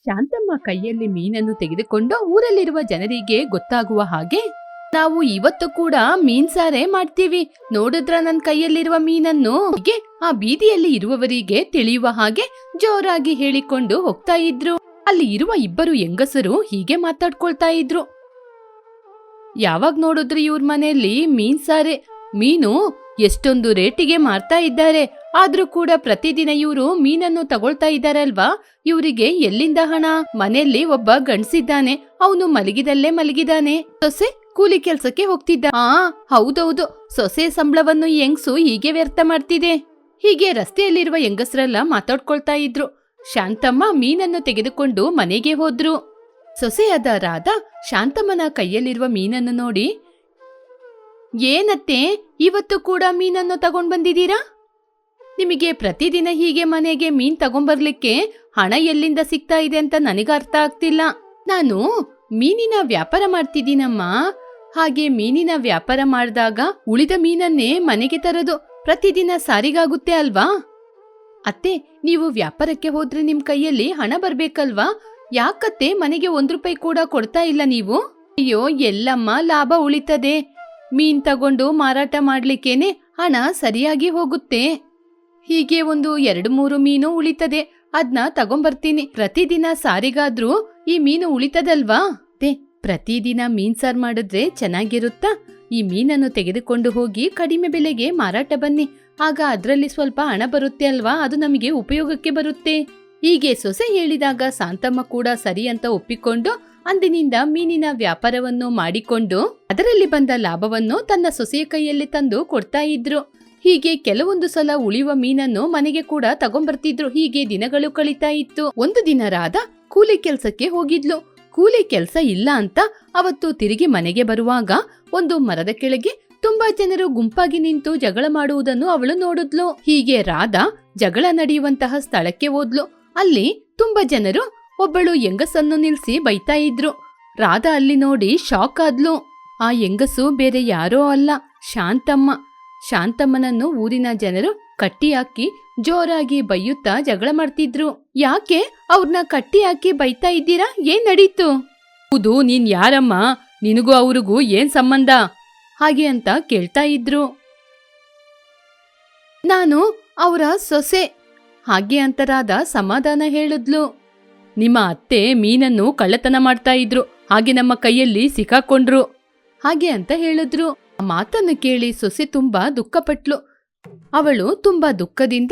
Speaker 1: ಶಾಂತಮ್ಮ ಕೈಯಲ್ಲಿ ಮೀನನ್ನು ತೆಗೆದುಕೊಂಡು ಊರಲ್ಲಿರುವ ಜನರಿಗೆ ಗೊತ್ತಾಗುವ ಹಾಗೆ ನಾವು ಇವತ್ತು ಕೂಡ ಮೀನ್ ಸಾರೆ ಮಾಡ್ತೀವಿ. ನೋಡಿದ್ರ ನನ್ ಕೈಯಲ್ಲಿರುವ ಮೀನನ್ನು? ಆ ಬೀದಿಯಲ್ಲಿ ಇರುವವರಿಗೆ ತಿಳಿಯುವ ಹಾಗೆ ಜೋರಾಗಿ ಹೇಳಿಕೊಂಡು ಹೋಗ್ತಾ ಇದ್ರು. ಅಲ್ಲಿ ಇರುವ ಇಬ್ಬರು ಹೆಂಗಸರು ಹೀಗೆ ಮಾತಾಡ್ಕೊಳ್ತಾ ಇದ್ರು. ಯಾವಾಗ ನೋಡಿದ್ರು ಇವ್ರ ಮನೆಯಲ್ಲಿ ಮೀನ್ ಸಾರೆ? ಮೀನು? ಎಷ್ಟೊಂದು ರೇಟಿಗೆ ಮಾರ್ತಾ ಇದ್ದಾರೆ. ಆದ್ರೂ ಕೂಡ ಪ್ರತಿದಿನ ಇವರು ಮೀನನ್ನು ತಗೊಳ್ತಾ ಇದ್ದಾರಲ್ವಾ? ಇವರಿಗೆ ಎಲ್ಲಿಂದ ಹಣ? ಮನೆಯಲ್ಲಿ ಒಬ್ಬ ಗಂಡ್ಸಿದ್ದಾನೆ. ಅವನು ಮಲಗಿದಲ್ಲೇ ಮಲಗಿದಾನೆ. ಸೊಸೆ ಕೂಲಿ ಕೆಲ್ಸಕ್ಕೆ ಹೋಗ್ತಿದ್ದ. ಆ, ಹೌದೌದು. ಸೊಸೆ ಸಂಬಳವನ್ನು ಹೆಂಗ್ಸು ಹೀಗೆ ವ್ಯರ್ಥ ಮಾಡ್ತಿದೆ? ಹೀಗೆ ರಸ್ತೆಯಲ್ಲಿರುವ ಹೆಂಗಸರೆಲ್ಲ ಮಾತಾಡ್ಕೊಳ್ತಾ ಇದ್ರು. ಶಾಂತಮ್ಮ ಮೀನನ್ನು ತೆಗೆದುಕೊಂಡು ಮನೆಗೆ ಹೋದ್ರು. ಸೊಸೆಯಾದ ರಾಧಾ ಶಾಂತಮ್ಮನ ಕೈಯಲ್ಲಿರುವ ಮೀನನ್ನು ನೋಡಿ ಏನತ್ತೆ? ಇವತ್ತು ಕೂಡ ಮೀನನ್ನು ತಗೊಂಡ್ ಬಂದಿದ್ದೀರಾ ನಿಮಗೆ ಪ್ರತಿದಿನ ಹೀಗೆ ಮನೆಗೆ ಮೀನ್ ತಗೊಂಬರ್ಲಿಕ್ಕೆ ಹಣ ಎಲ್ಲಿಂದ ಸಿಗ್ತಾ ಇದೆ ಅಂತ ನನಗೆ ಅರ್ಥ ಆಗ್ತಿಲ್ಲ. ನಾನು ಮೀನಿನ ವ್ಯಾಪಾರ ಮಾಡ್ತಿದ್ದೀನಮ್ಮ. ಹಾಗೆ ಮೀನಿನ ವ್ಯಾಪಾರ ಮಾಡಿದಾಗ ಉಳಿದ ಮೀನನ್ನೇ ಮನೆಗೆ ತರೋದು ಪ್ರತಿದಿನ ಸಾರಿಗಾಗುತ್ತೆ ಅಲ್ವಾ? ಅತ್ತೆ, ನೀವು ವ್ಯಾಪಾರಕ್ಕೆ ಹೋದ್ರೆ ನಿಮ್ ಕೈಯಲ್ಲಿ ಹಣ ಬರ್ಬೇಕಲ್ವಾ? ಯಾಕತ್ತೆ ಮನೆಗೆ ಒಂದ್ ರೂಪಾಯಿ ಕೂಡ ಕೊಡ್ತಾ ಇಲ್ಲ ನೀವು? ಅಯ್ಯೋ, ಎಲ್ಲಮ್ಮ, ಲಾಭ ಉಳಿತದೆ. ಮೀನ್ ತಗೊಂಡು ಮಾರಾಟ ಮಾಡ್ಲಿಕ್ಕೇನೆ ಹಣ ಸರಿಯಾಗಿ ಹೋಗುತ್ತೆ. ಹೀಗೆ ಒಂದು ಎರಡು ಮೂರು ಮೀನು ಉಳಿತದೆ. ಅದ್ನ ತಗೊಂಬರ್ತೀನಿ. ಪ್ರತಿದಿನ ಸಾರಿಗಾದ್ರೂ ಈ ಮೀನು ಉಳಿತದಲ್ವಾ? ತೇ ಪ್ರತಿದಿನ ಮೀನ್ ಸಾರ್ ಮಾಡಿದ್ರೆ ಚೆನ್ನಾಗಿರುತ್ತಾ? ಈ ಮೀನನ್ನು ತೆಗೆದುಕೊಂಡು ಹೋಗಿ ಕಡಿಮೆ ಬೆಲೆಗೆ ಮಾರಾಟ ಬನ್ನಿ. ಆಗ ಅದ್ರಲ್ಲಿ ಸ್ವಲ್ಪ ಹಣ ಬರುತ್ತೆ ಅಲ್ವಾ? ಅದು ನಮಗೆ ಉಪಯೋಗಕ್ಕೆ ಬರುತ್ತೆ. ಹೀಗೆ ಸೊಸೆ ಹೇಳಿದಾಗ ಸಾಂತಮ್ಮ ಕೂಡ ಸರಿ ಅಂತ ಒಪ್ಪಿಕೊಂಡು ಅಂದಿನಿಂದ ಮೀನಿನ ವ್ಯಾಪಾರವನ್ನು ಮಾಡಿಕೊಂಡು ಅದರಲ್ಲಿ ಬಂದ ಲಾಭವನ್ನು ತನ್ನ ಸೊಸೆಯ ಕೈಯಲ್ಲಿ ತಂದು ಕೊಡ್ತಾ ಇದ್ರು. ಹೀಗೆ ಕೆಲವೊಂದು ಸಲ ಉಳಿಯುವ ಮೀನನ್ನು ಮನೆಗೆ ಕೂಡ ತಗೊಂಬರ್ತಿದ್ರು. ಹೀಗೆ ದಿನಗಳು ಕಳೀತಾ ಇತ್ತು. ಒಂದು ದಿನ ರಾಧ ಕೂಲಿ ಕೆಲ್ಸಕ್ಕೆ ಹೋಗಿದ್ಲು. ಕೂಲಿ ಕೆಲ್ಸ ಇಲ್ಲ ಅಂತ ಅವತ್ತು ತಿರುಗಿ ಮನೆಗೆ ಬರುವಾಗ ಒಂದು ಮರದ ಕೆಳಗೆ ತುಂಬಾ ಜನರು ಗುಂಪಾಗಿ ನಿಂತು ಜಗಳ ಮಾಡುವುದನ್ನು ಅವಳು ನೋಡಿದ್ಲು. ಹೀಗೆ ರಾಧಾ ಜಗಳ ನಡೆಯುವಂತಹ ಸ್ಥಳಕ್ಕೆ ಹೋದ್ಲು. ಅಲ್ಲಿ ತುಂಬಾ ಜನರು ಒಬ್ಬಳು ಹೆಂಗಸನ್ನು ನಿಲ್ಸಿ ಬೈತಾ ಇದ್ರು. ರಾಧಾ ಅಲ್ಲಿ ನೋಡಿ ಶಾಕ್ ಆದ್ಲು. ಆ ಹೆಂಗಸು ಬೇರೆ ಯಾರೋ ಅಲ್ಲ, ಶಾಂತಮ್ಮ. ಶಾಂತಮ್ಮನನ್ನು ಊರಿನ ಜನರು ಕಟ್ಟಿ ಹಾಕಿ ಜೋರಾಗಿ ಬೈಯುತ್ತಾ ಜಗಳ ಮಾಡ್ತಿದ್ರು. ಯಾಕೆ? ಅವ್ರನ್ನ ಕಟ್ಟಿ ಹಾಕಿ ಬೈತಾ ಇದ್ದೀರಾ? ಏನ್ ನಡೀತು? ಹೌದು, ನೀನ್ ಯಾರಮ್ಮ? ನಿನಗೂ ಅವ್ರಿಗೂ ಏನ್ ಸಂಬಂಧ? ಹಾಗೆ ಅಂತ ಕೇಳ್ತಾ ಇದ್ರು. ನಾನು ಅವರ ಸೊಸೆ. ಹಾಗೆ ಅಂತರಾದ ಸಮಾಧಾನ ಹೇಳಿದ್ಲು. ನಿಮ್ಮ ಅತ್ತೆ ಮೀನನ್ನು ಕಳ್ಳತನ ಮಾಡ್ತಾ ಇದ್ರು. ಹಾಗೆ ನಮ್ಮ ಕೈಯಲ್ಲಿ ಸಿಕ್ಕಾಕೊಂಡ್ರು. ಹಾಗೆ ಅಂತ ಹೇಳಿದ್ರು. ಮಾತನ್ನು ಕೇಳಿ ಸೊಸೆ ತುಂಬಾ ದುಃಖಪಟ್ಲು. ಅವಳು ತುಂಬಾ ದುಃಖದಿಂದ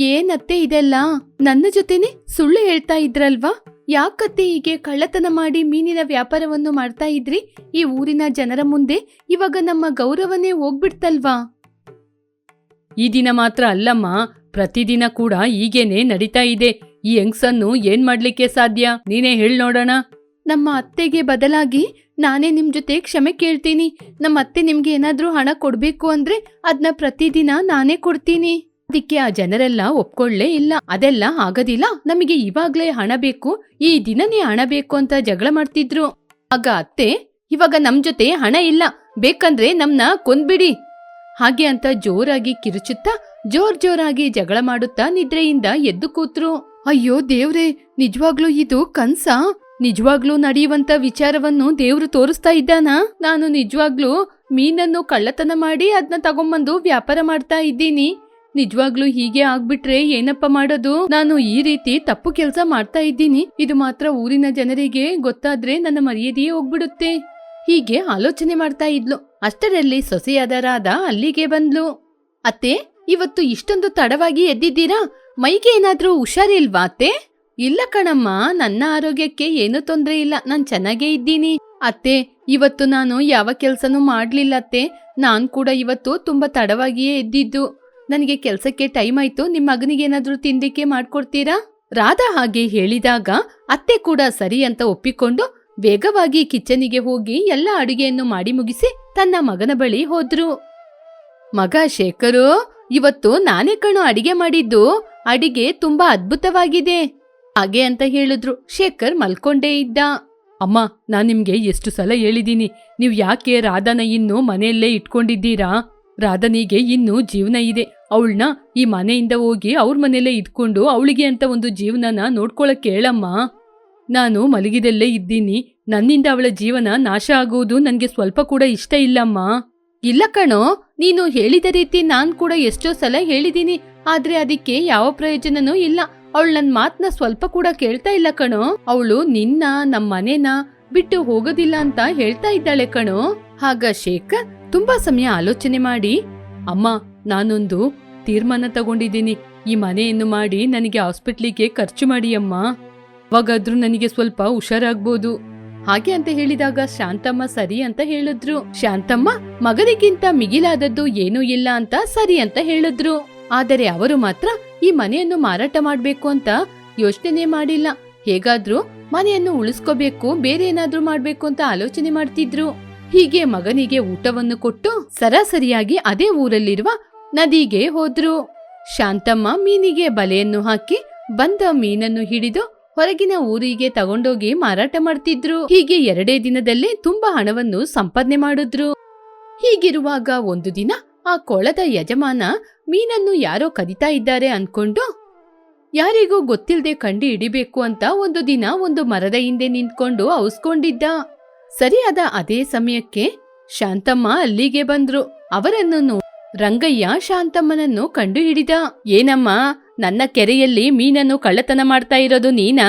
Speaker 1: ಏನತ್ತೆ ಇದೆಲ್ಲ? ನನ್ನ ಜೊತೆನೆ ಸುಳ್ಳು ಹೇಳ್ತಾ ಇದ್ರಲ್ವಾ? ಯಾಕತ್ತೆ ಹೀಗೆ ಕಳ್ಳತನ ಮಾಡಿ ಮೀನಿನ ವ್ಯಾಪಾರವನ್ನು ಮಾಡ್ತಾ ಇದ್ರಿ? ಈ ಊರಿನ ಜನರ ಮುಂದೆ ಇವಾಗ ನಮ್ಮ ಗೌರವನೇ ಹೋಗ್ಬಿಡ್ತಲ್ವಾ? ಈ ದಿನ ಮಾತ್ರ ಅಲ್ಲಮ್ಮ, ಪ್ರತಿದಿನ ಕೂಡ ಹೀಗೇನೆ ನಡೀತಾ ಇದೆ. ಈ ಹೆಂಗ್ಸನ್ನು ಏನ್ ಮಾಡ್ಲಿಕ್ಕೆ ಸಾಧ್ಯ? ನೀನೇ ಹೇಳ್ ನೋಡೋಣ. ನಮ್ಮ ಅತ್ತೆಗೆ ಬದಲಾಗಿ ನಾನೇ ನಿಮ್ ಜೊತೆ ಕ್ಷಮೆ ಕೇಳ್ತೀನಿ. ನಮ್ಮ ಅತ್ತೆ ನಿಮ್ಗೆ ಏನಾದ್ರೂ ಹಣ ಕೊಡ್ಬೇಕು ಅಂದ್ರೆ ಅದನ್ನ ಪ್ರತಿದಿನ ನಾನೇ ಕೊಡ್ತೀನಿ. ಅದಕ್ಕೆ ಆ ಜನರೆಲ್ಲ ಒಪ್ಕೊಳ್ಳೇ ಇಲ್ಲ. ಅದೆಲ್ಲ ಆಗದಿಲ್ಲ. ನಮಗೆ ಇವಾಗ್ಲೇ ಹಣ ಬೇಕು. ಈ ದಿನನೇ ಹಣ ಬೇಕು ಅಂತ ಜಗಳ ಮಾಡ್ತಿದ್ರು. ಆಗ ಅತ್ತೆ, ಇವಾಗ ನಮ್ ಜೊತೆ ಹಣ ಇಲ್ಲ. ಬೇಕಂದ್ರೆ ನಮ್ನ ಕೊಂದ್ಬಿಡಿ. ಹಾಗೆ ಅಂತ ಜೋರಾಗಿ ಕಿರುಚುತ್ತಾ ಜೋರ್ ಜೋರಾಗಿ ಜಗಳ ಮಾಡುತ್ತಾ ನಿದ್ರೆಯಿಂದ ಎದ್ದು ಕೂತ್ರು. ಅಯ್ಯೋ ದೇವ್ರೇ, ನಿಜವಾಗ್ಲೂ ಇದು ಕನ್ಸಾ? ನಿಜವಾಗ್ಲೂ ನಡೆಯುವಂತ ವಿಚಾರವನ್ನು ದೇವ್ರು ತೋರಿಸ್ತಾ ಇದ್ದಾನಾ? ನಾನು ನಿಜವಾಗ್ಲೂ ಮೀನನ್ನು ಕಳ್ಳತನ ಮಾಡಿ ಅದನ್ನ ತಗೊಂಬಂದು ವ್ಯಾಪಾರ ಮಾಡ್ತಾ ಇದ್ದೀನಿ. ನಿಜವಾಗ್ಲೂ ಹೀಗೆ ಆಗ್ಬಿಟ್ರೆ ಏನಪ್ಪ ಮಾಡೋದು? ನಾನು ಈ ರೀತಿ ತಪ್ಪು ಕೆಲಸ ಮಾಡ್ತಾ ಇದ್ದೀನಿ. ಇದು ಮಾತ್ರ ಊರಿನ ಜನರಿಗೆ ಗೊತ್ತಾದ್ರೆ ನನ್ನ ಮರ್ಯಾದೆಯೇ ಹೋಗ್ಬಿಡುತ್ತೆ. ಹೀಗೆ ಆಲೋಚನೆ ಮಾಡ್ತಾ ಇದ್ಲು. ಅಷ್ಟರಲ್ಲಿ ಸೊಸೆಯಾದ ರಾಧ ಅಲ್ಲಿಗೆ ಬಂದ್ಲು. ಅತ್ತೆ, ಇವತ್ತು ಇಷ್ಟೊಂದು ತಡವಾಗಿ ಎದ್ದಿದ್ದೀರಾ? ಮೈಗೆ ಏನಾದರೂ ಹುಷಾರಿಲ್ವಾ ಅತ್ತೆ? ಇಲ್ಲ ಕಣಮ್ಮ, ನನ್ನ ಆರೋಗ್ಯಕ್ಕೆ ಏನು ತೊಂದರೆ ಇಲ್ಲ. ನಾನು ಚೆನ್ನಾಗೇ ಇದ್ದೀನಿ. ಅತ್ತೆ, ಇವತ್ತು ನಾನು ಯಾವ ಕೆಲ್ಸನೂ ಮಾಡಲಿಲ್ಲ ಅತ್ತೆ. ನಾನು ಕೂಡ ಇವತ್ತು ತುಂಬಾ ತಡವಾಗಿಯೇ ಎದ್ದಿದ್ದು. ನನಗೆ ಕೆಲಸಕ್ಕೆ ಟೈಮ್ ಆಯ್ತು. ನಿಮ್ಮ ಮಗನಿಗೆ ಏನಾದ್ರೂ ತಿಂಡಿಕ್ಕೆ ಮಾಡ್ಕೊಡ್ತೀರಾ? ರಾಧಾ ಹಾಗೆ ಹೇಳಿದಾಗ ಅತ್ತೆ ಕೂಡ ಸರಿ ಅಂತ ಒಪ್ಪಿಕೊಂಡು ವೇಗವಾಗಿ ಕಿಚನಿಗೆ ಹೋಗಿ ಎಲ್ಲ ಅಡುಗೆಯನ್ನು ಮಾಡಿ ಮುಗಿಸಿ ತನ್ನ ಮಗನ ಬಳಿ ಹೋದ್ರು. ಮಗ ಶೇಖರು ಇವತ್ತು ನಾನೇ ಕಣು ಅಡಿಗೆ ಮಾಡಿದ್ದು. ಅಡಿಗೆ ತುಂಬಾ ಅದ್ಭುತವಾಗಿದೆ. ಹಾಗೆ ಅಂತ ಹೇಳಿದ್ರು. ಶೇಖರ್ ಮಲ್ಕೊಂಡೇ ಇದ್ದ. ಅಮ್ಮ, ನಾನು ನಿಮ್ಗೆ ಎಷ್ಟು ಸಲ ಹೇಳಿದ್ದೀನಿ ನೀವು ಯಾಕೆ ರಾಧಾನ ಇನ್ನು ಮನೆಯಲ್ಲೇ ಇಟ್ಕೊಂಡಿದ್ದೀರಾ? ರಾಧನಿಗೆ ಇನ್ನೂ ಜೀವನ ಇದೆ. ಅವಳನ್ನ ಈ ಮನೆಯಿಂದ ಹೋಗಿ ಅವ್ರ ಮನೆಯಲ್ಲೇ ಇದ್ಕೊಂಡು ಅವಳಿಗೆ ಅಂತ ಒಂದು ಜೀವನನ ನೋಡ್ಕೊಳಕ್ಕೆ ಹೇಳಮ್ಮ ನಾನು ಮಲಗಿದಲ್ಲೇ ಇದ್ದೀನಿ. ನನ್ನಿಂದ ಅವಳ ಜೀವನ ನಾಶ ಆಗುವುದು ನನಗೆ ಸ್ವಲ್ಪ ಕೂಡ ಇಷ್ಟ ಇಲ್ಲಮ್ಮ. ಇಲ್ಲ ಕಣೋ, ನೀನು ಹೇಳಿದ ರೀತಿ ನಾನ್ ಕೂಡ ಎಷ್ಟೋ ಸಲ ಹೇಳಿದೀನಿ, ಆದ್ರೆ ಅದಕ್ಕೆ ಯಾವ ಪ್ರಯೋಜನನೂ ಇಲ್ಲ. ಅವಳು ನನ್ ಮಾತ್ನ ಸ್ವಲ್ಪ ಕೂಡ ಕೇಳ್ತಾ ಇಲ್ಲ ಕಣೋ. ಅವಳು ನಿನ್ನ ನಮ್ಮ ಮನೆನ ಬಿಟ್ಟು ಹೋಗೋದಿಲ್ಲ ಅಂತ ಹೇಳ್ತಾ ಇದ್ದಾಳೆ ಕಣೋ. ಹಾಗ ಶೇಖರ್, ತುಂಬಾ ಸಮಯ ಆಲೋಚನೆ ಮಾಡಿ, ಅಮ್ಮ, ನಾನೊಂದು ತೀರ್ಮಾನ ತಗೊಂಡಿದ್ದೀನಿ. ಈ ಮನೆಯನ್ನು ಮಾಡಿ ನನಗೆ ಹಾಸ್ಪಿಟ್ಲಿಗೆ ಖರ್ಚು ಮಾಡಿ ಅಮ್ಮ. ಅವಾಗಾದ್ರೂ ನನಗೆ ಸ್ವಲ್ಪ ಹುಷಾರಾಗ್ಬೋದು. ಹಾಗೆ ಅಂತ ಹೇಳಿದಾಗ, ಶಾಂತಮ್ಮ ಸರಿ ಅಂತ ಹೇಳಿದ್ರು. ಶಾಂತಮ್ಮ ಮಗನಿಗಿಂತ ಮಿಗಿಲಾದದ್ದು ಏನೂ ಇಲ್ಲ ಅಂತ ಸರಿ ಅಂತ ಹೇಳಿದ್ರು. ಆದರೆ ಅವರು ಮಾತ್ರ ಈ ಮನೆಯನ್ನು ಮಾರಾಟ ಮಾಡಬೇಕು ಅಂತ ಯೋಚನೆ ಮಾಡಿಲ್ಲ. ಹೇಗಾದ್ರೂ ಮನೆಯನ್ನು ಉಳಿಸ್ಕೋಬೇಕು, ಬೇರೆ ಏನಾದ್ರೂ ಮಾಡ್ಬೇಕು ಅಂತ ಆಲೋಚನೆ ಮಾಡ್ತಿದ್ರು. ಹೀಗೆ ಮಗನಿಗೆ ಊಟವನ್ನು ಕೊಟ್ಟು ಸರಾಸರಿಯಾಗಿ ಅದೇ ಊರಲ್ಲಿರುವ ನದಿಗೆ ಹೋದ್ರು. ಶಾಂತಮ್ಮ ಮೀನಿಗೆ ಬಲೆಯನ್ನು ಹಾಕಿ ಬಂದ ಮೀನನ್ನು ಹಿಡಿದು ಹೊರಗಿನ ಊರಿಗೆ ತಗೊಂಡೋಗಿ ಮಾರಾಟ ಮಾಡ್ತಿದ್ರು. ಹೀಗೆ ಎರಡೇ ದಿನದಲ್ಲೇ ತುಂಬಾ ಹಣವನ್ನು ಸಂಪಾದನೆ ಮಾಡಿದ್ರು. ಹೀಗಿರುವಾಗ ಒಂದು ದಿನ ಆ ಕೊಳದ ಯಜಮಾನ ಮೀನನ್ನು ಯಾರೋ ಕದಿತಾ ಇದ್ದಾರೆ ಅನ್ಕೊಂಡು, ಯಾರಿಗೂ ಗೊತ್ತಿಲ್ಲದೆ ಕಂಡು ಹಿಡಿಬೇಕು ಅಂತ ಒಂದು ದಿನ ಒಂದು ಮರದ ಹಿಂದೆ ನಿಂತ್ಕೊಂಡು ಔಸ್ಕೊಂಡಿದ್ದ ಸರಿಯಾದ ಅದೇ ಸಮಯಕ್ಕೆ ಶಾಂತಮ್ಮ ಅಲ್ಲಿಗೆ ಬಂದ್ರು. ಅವರನ್ನು ರಂಗಯ್ಯ ಶಾಂತಮ್ಮನನ್ನು ಕಂಡು ಹಿಡಿದ ಏನಮ್ಮ? ನನ್ನ ಕೆರೆಯಲ್ಲಿ ಮೀನನ್ನು ಕಳ್ಳತನ ಮಾಡ್ತಾ ಇರೋದು ನೀನಾ?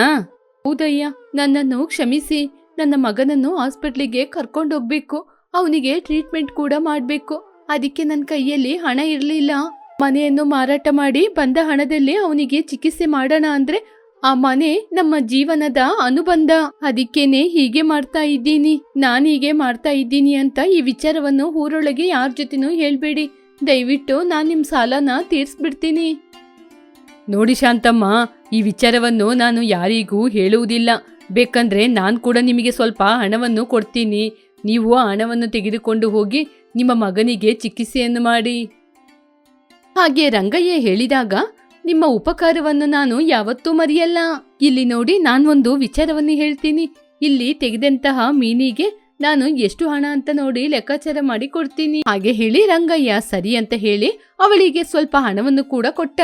Speaker 1: ಹೌದಯ್ಯ, ನನ್ನನ್ನು ಕ್ಷಮಿಸಿ. ನನ್ನ ಮಗನನ್ನು ಹಾಸ್ಪಿಟ್ಲಿಗೆ ಕರ್ಕೊಂಡೋಗ್ಬೇಕು. ಅವನಿಗೆ ಟ್ರೀಟ್ಮೆಂಟ್ ಕೂಡ ಮಾಡಬೇಕು. ಅದಕ್ಕೆ ನನ್ನ ಕೈಯಲ್ಲಿ ಹಣ ಇರಲಿಲ್ಲ. ಮನೆಯನ್ನು ಮಾರಾಟ ಮಾಡಿ ಬಂದ ಹಣದಲ್ಲಿ ಅವನಿಗೆ ಚಿಕಿತ್ಸೆ ಮಾಡೋಣ ಅಂದ್ರೆ ಆ ಮನೆ ನಮ್ಮ ಜೀವನದ ಅನುಬಂಧ. ಅದಕ್ಕೇನೆ ಹೀಗೆ ಮಾಡ್ತಾ ಇದ್ದೀನಿ. ನಾನು ಹೀಗೆ ಮಾಡ್ತಾ ಇದ್ದೀನಿ ಅಂತ ಈ ವಿಚಾರವನ್ನು ಊರೊಳಗೆ ಯಾರ ಜೊತೆನೂ ಹೇಳ್ಬೇಡಿ. ದಯವಿಟ್ಟು ನಾನ್ ನಿಮ್ಮ ಸಾಲನ ತೀರ್ಸ್ಬಿಡ್ತೀನಿ. ನೋಡಿ ಶಾಂತಮ್ಮ, ಈ ವಿಚಾರವನ್ನು ನಾನು ಯಾರಿಗೂ ಹೇಳುವುದಿಲ್ಲ. ಬೇಕಂದ್ರೆ ನಾನು ಕೂಡ ನಿಮಗೆ ಸ್ವಲ್ಪ ಹಣವನ್ನು ಕೊಡ್ತೀನಿ. ನೀವು ಆ ಹಣವನ್ನು ತೆಗೆದುಕೊಂಡು ಹೋಗಿ ನಿಮ್ಮ ಮಗನಿಗೆ ಚಿಕಿತ್ಸೆಯನ್ನು ಮಾಡಿ. ಹಾಗೆ ರಂಗಯ್ಯ ಹೇಳಿದಾಗ, ನಿಮ್ಮ ಉಪಕಾರವನ್ನು ನಾನು ಯಾವತ್ತೂ ಮರೆಯಲ್ಲ. ಇಲ್ಲಿ ನೋಡಿ ನಾನೊಂದು ವಿಚಾರವನ್ನು ಹೇಳ್ತೀನಿ. ಇಲ್ಲಿ ತೆಗೆದಂತಹ ಮೀನಿಗೆ ನಾನು ಎಷ್ಟು ಹಣ ಅಂತ ನೋಡಿ ಲೆಕ್ಕಾಚಾರ ಮಾಡಿ ಕೊಡ್ತೀನಿ ಹಾಗೆ ಹೇಳಿ ರಂಗಯ್ಯ ಸರಿ ಅಂತ ಹೇಳಿ ಅವಳಿಗೆ ಸ್ವಲ್ಪ ಹಣವನ್ನು ಕೂಡ ಕೊಟ್ಟ.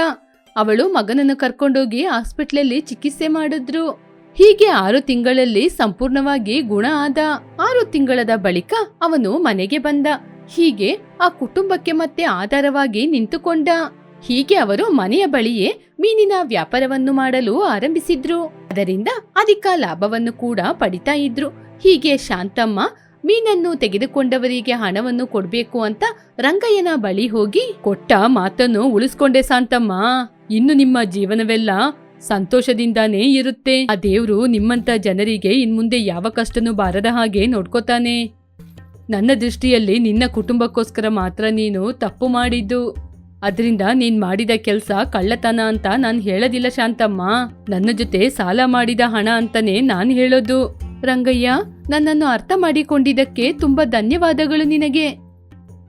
Speaker 1: ಅವಳು ಮಗನನ್ನು ಕರ್ಕೊಂಡೋಗಿ ಹಾಸ್ಪಿಟ್ಲಲ್ಲಿ ಚಿಕಿತ್ಸೆ ಮಾಡಿದ್ರು. ಹೀಗೆ ಆರು ತಿಂಗಳಲ್ಲಿ ಸಂಪೂರ್ಣವಾಗಿ ಗುಣ ಆದ ಆರು ತಿಂಗಳದ ಬಳಿಕ ಅವನು ಮನೆಗೆ ಬಂದ. ಹೀಗೆ ಆ ಕುಟುಂಬಕ್ಕೆ ಮತ್ತೆ ಆಧಾರವಾಗಿ ನಿಂತುಕೊಂಡ. ಹೀಗೆ ಅವರು ಮನೆಯ ಬಳಿಯೇ ಮೀನಿನ ವ್ಯಾಪಾರವನ್ನು ಮಾಡಲು ಆರಂಭಿಸಿದ್ರು. ಅದರಿಂದ ಅಧಿಕ ಲಾಭವನ್ನು ಕೂಡ ಪಡಿತಾ ಇದ್ರು. ಹೀಗೆ ಶಾಂತಮ್ಮ ಮೀನನ್ನು ತೆಗೆದುಕೊಂಡವರಿಗೆ ಹಣವನ್ನು ಕೊಡ್ಬೇಕು ಅಂತ ರಂಗಯ್ಯನ ಬಳಿ ಹೋಗಿ ಕೊಟ್ಟ ಮಾತನ್ನು ಉಳಿಸ್ಕೊಂಡೆ ಶಾಂತಮ್ಮ. ಇನ್ನು ನಿಮ್ಮ ಜೀವನವೆಲ್ಲ ಸಂತೋಷದಿಂದಾನೇ ಇರುತ್ತೆ. ಆ ದೇವ್ರು ನಿಮ್ಮಂತ ಜನರಿಗೆ ಇನ್ಮುಂದೆ ಯಾವ ಕಷ್ಟನೂ ಬಾರದ ಹಾಗೆ ನೋಡ್ಕೋತಾನೆ. ನನ್ನ ದೃಷ್ಟಿಯಲ್ಲಿ ನಿನ್ನ ಕುಟುಂಬಕ್ಕೋಸ್ಕರ ಮಾತ್ರ ನೀನು ತಪ್ಪು ಮಾಡಿದ್ದು. ಅದರಿಂದ ನೀನ್ ಮಾಡಿದ ಕೆಲಸ ಕಳ್ಳತನ ಅಂತ ನಾನು ಹೇಳೋದಿಲ್ಲ ಶಾಂತಮ್ಮ. ನನ್ನ ಜೊತೆ ಸಾಲ ಮಾಡಿದ ಹಣ ಅಂತಾನೆ ನಾನು ಹೇಳೋದು. ರಂಗಯ್ಯ, ನನ್ನನ್ನು ಅರ್ಥ ಮಾಡಿಕೊಂಡಿದ್ದಕ್ಕೆ ತುಂಬಾ ಧನ್ಯವಾದಗಳು ನಿನಗೆ.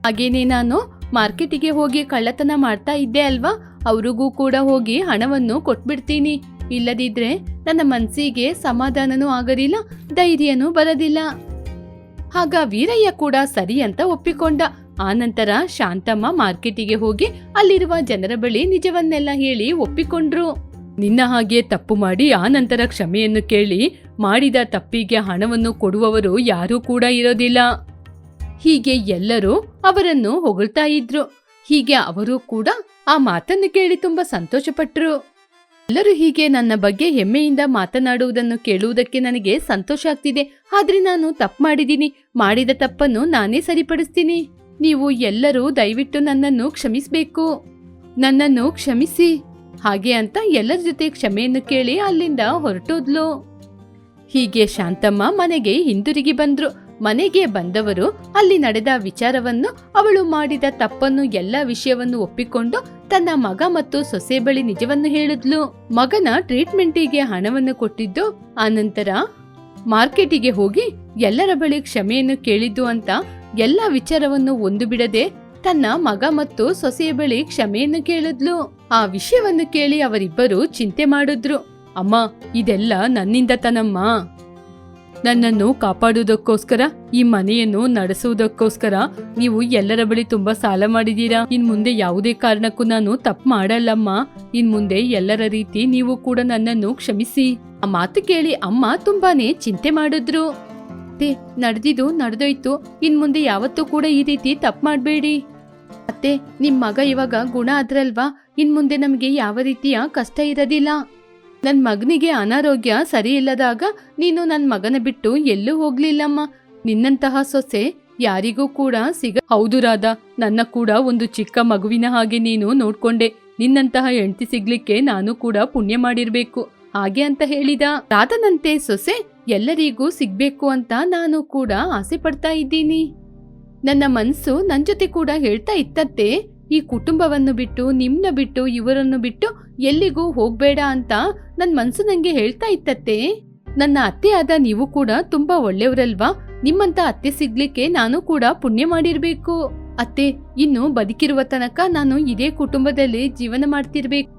Speaker 1: ಹಾಗೇನೆ ನಾನು ಮಾರ್ಕೆಟಿಗೆ ಹೋಗಿ ಕಳ್ಳತನ ಮಾಡ್ತಾ ಇದ್ದೆ ಅಲ್ವಾ? ಅವ್ರಿಗೂ ಕೂಡ ಹೋಗಿ ಹಣವನ್ನು ಕೊಟ್ಬಿಡ್ತೀನಿ. ಇಲ್ಲದಿದ್ರೆ ನನ್ನ ಮನಸ್ಸಿಗೆ ಸಮಾಧಾನನೂ ಆಗಲಿಲ್ಲ ಧೈರ್ಯನೂ ಬರದಿಲ್ಲ. ಆಗ ವೀರಯ್ಯ ಕೂಡ ಸರಿ ಅಂತ ಒಪ್ಪಿಕೊಂಡ. ಆನಂತರ ಶಾಂತಮ್ಮ ಮಾರ್ಕೆಟಿಗೆ ಹೋಗಿ ಅಲ್ಲಿರುವ ಜನರ ಬಳಿ ನಿಜವನ್ನೆಲ್ಲ ಹೇಳಿ ಒಪ್ಪಿಕೊಂಡ್ರು. ನಿನ್ನ ಹಾಗೆ ತಪ್ಪು ಮಾಡಿ ಆನಂತರ ಕ್ಷಮೆಯನ್ನು ಕೇಳಿ ಮಾಡಿದ ತಪ್ಪಿಗೆ ಹಣವನ್ನು ಕೊಡುವವರು ಯಾರೂ ಕೂಡ ಇರೋದಿಲ್ಲ. ಹೀಗೆ ಎಲ್ಲರೂ ಅವರನ್ನು ಹೊಗಳ್ತಾ ಇದ್ರು. ಹೀಗೆ ಅವರು ಕೂಡ ಆ ಮಾತನ್ನು ಕೇಳಿ ತುಂಬಾ ಸಂತೋಷಪಟ್ಟರು ಎಲ್ಲರೂ ಹೀಗೆ ನನ್ನ ಬಗ್ಗೆ ಹೆಮ್ಮೆಯಿಂದ ಮಾತನಾಡುವುದನ್ನು ಕೇಳುವುದಕ್ಕೆ ನನಗೆ ಸಂತೋಷ ಆಗ್ತಿದೆ. ಆದ್ರೆ ನಾನು ತಪ್ಪು ಮಾಡಿದ್ದೀನಿ. ಮಾಡಿದ ತಪ್ಪನ್ನು ನಾನೇ ಸರಿಪಡಿಸ್ತೀನಿ. ನೀವು ಎಲ್ಲರೂ ದಯವಿಟ್ಟು ನನ್ನನ್ನು ಕ್ಷಮಿಸಬೇಕು. ನನ್ನನ್ನು ಕ್ಷಮಿಸಿ. ಹಾಗೆ ಅಂತ ಎಲ್ಲರ ಜೊತೆ ಕ್ಷಮೆಯನ್ನು ಕೇಳಿ ಅಲ್ಲಿಂದ ಹೊರಟೋದ್ಲು. ಹೀಗೆ ಶಾಂತಮ್ಮ ಮನೆಗೆ ಹಿಂದಿರುಗಿ ಬಂದ್ರು. ಮನೆಗೆ ಬಂದವರು ಅಲ್ಲಿ ನಡೆದ ವಿಚಾರವನ್ನು ಅವಳು ಮಾಡಿದ ತಪ್ಪನ್ನು ಎಲ್ಲ ವಿಷಯವನ್ನು ಒಪ್ಪಿಕೊಂಡು ತನ್ನ ಮಗ ಮತ್ತು ಸೊಸೆ ಬಳಿ ನಿಜವನ್ನು ಹೇಳಿದ್ಲು. ಮಗನ ಟ್ರೀಟ್ಮೆಂಟಿಗೆ ಹಣವನ್ನು ಕೊಟ್ಟಿದ್ದು ಆನಂತರ ಮಾರ್ಕೆಟಿಗೆ ಹೋಗಿ ಎಲ್ಲರ ಬಳಿ ಕ್ಷಮೆಯನ್ನು ಕೇಳಿದ್ದು ಅಂತ ಎಲ್ಲ ವಿಚಾರವನ್ನು ಒಂದು ಬಿಡದೆ ತನ್ನ ಮಗ ಮತ್ತು ಸೊಸೆಯ ಬಳಿ ಕ್ಷಮೆಯನ್ನು ಕೇಳಿದ್ಲು. ಆ ವಿಷಯವನ್ನು ಕೇಳಿ ಅವರಿಬ್ಬರು ಚಿಂತೆ ಮಾಡಿದ್ರು. ಅಮ್ಮ, ಇದೆಲ್ಲ ನನ್ನಿಂದ ತನಮ್ಮ. ನನ್ನನ್ನು ಕಾಪಾಡುವುದಕ್ಕೋಸ್ಕರ, ಈ ಮನೆಯನ್ನು ನಡೆಸುವುದಕ್ಕೋಸ್ಕರ ನೀವು ಎಲ್ಲರ ಬಳಿ ತುಂಬಾ ಸಾಲ ಮಾಡಿದೀರಾ ಇನ್ ಮುಂದೆ ಯಾವುದೇ ಕಾರಣಕ್ಕೂ ನಾನು ತಪ್ಪು ಮಾಡಲ್ಲಮ್ಮ. ಇನ್ ಮುಂದೆ ಎಲ್ಲರ ರೀತಿ ನೀವು ಕೂಡ ನನ್ನನ್ನು ಕ್ಷಮಿಸಿ. ಆ ಮಾತು ಕೇಳಿ ಅಮ್ಮ ತುಂಬಾನೇ ಚಿಂತೆ ಮಾಡಿದ್ರು. ನಡೆದಿದ್ದು ನಡೆದೋಯ್ತು. ಇನ್ ಮುಂದೆ ಯಾವತ್ತೂ ಕೂಡ ಈ ರೀತಿ ತಪ್ಪು ಮಾಡಬೇಡಿ. ಅತ್ತೆ, ನಿಮ್ ಮಗ ಇವಾಗ ಗುಣ ಆದ್ರಲ್ವಾ? ಇನ್ ಮುಂದೆ ನಮ್ಗೆ ಯಾವ ರೀತಿಯ ಕಷ್ಟ ಇರೋದಿಲ್ಲ. ನನ್ ಮಗನಿಗೆ ಅನಾರೋಗ್ಯ ಸರಿ ಇಲ್ಲದಾಗ ನೀನು ನನ್ ಮಗನ ಬಿಟ್ಟು ಎಲ್ಲೂ ಹೋಗ್ಲಿಲ್ಲಮ್ಮ. ನಿನ್ನಂತಹ ಸೊಸೆ ಯಾರಿಗೂ ಕೂಡ ಸಿಗ ಹೌದು ರಾಧ, ನನ್ನ ಕೂಡ ಒಂದು ಚಿಕ್ಕ ಮಗುವಿನ ಹಾಗೆ ನೀನು ನೋಡ್ಕೊಂಡೆ. ನಿನ್ನಂತಹ ಹೆಂಡತಿ ಸಿಗ್ಲಿಕ್ಕೆ ನಾನು ಕೂಡ ಪುಣ್ಯ ಮಾಡಿರ್ಬೇಕು. ಹಾಗೆ ಅಂತ ಹೇಳಿದ. ರಾಧನಂತೆ ಸೊಸೆ, ಎಲ್ಲರಿಗೂ ಸಿಗ್ಬೇಕು ಅಂತ ನಾನು ಕೂಡ ಆಸೆ ಪಡ್ತಾ ಇದ್ದೀನಿ. ನನ್ನ ಮನ್ಸು ನನ್ನ ಜೊತೆ ಕೂಡ ಹೇಳ್ತಾ ಇತ್ತತ್ತೆ ಈ ಕುಟುಂಬವನ್ನು ಬಿಟ್ಟು ನಿಮ್ಮನ್ನ ಬಿಟ್ಟು, ಇವರನ್ನು ಬಿಟ್ಟು ಎಲ್ಲಿಗೂ ಹೋಗ್ಬೇಡ ಅಂತ ನನ್ನ ಮನಸ್ಸು ನಂಗೆ ಹೇಳ್ತಾ ಇತ್ತತ್ತೆ. ನನ್ನ ಅತ್ತೆ ಆದ ನೀವು ಕೂಡ ತುಂಬಾ ಒಳ್ಳೆಯವರಲ್ವಾ? ನಿಮ್ಮಂತ ಅತ್ತೆ ಸಿಗ್ಲಿಕ್ಕೆ ನಾನು ಕೂಡ ಪುಣ್ಯ ಮಾಡಿರ್ಬೇಕು. ಅತ್ತೆ, ಇನ್ನು ಬದುಕಿರುವ ತನಕ ನಾನು ಇದೇ ಕುಟುಂಬದಲ್ಲಿ ಜೀವನ ಮಾಡ್ತಿರ್ಬೇಕು.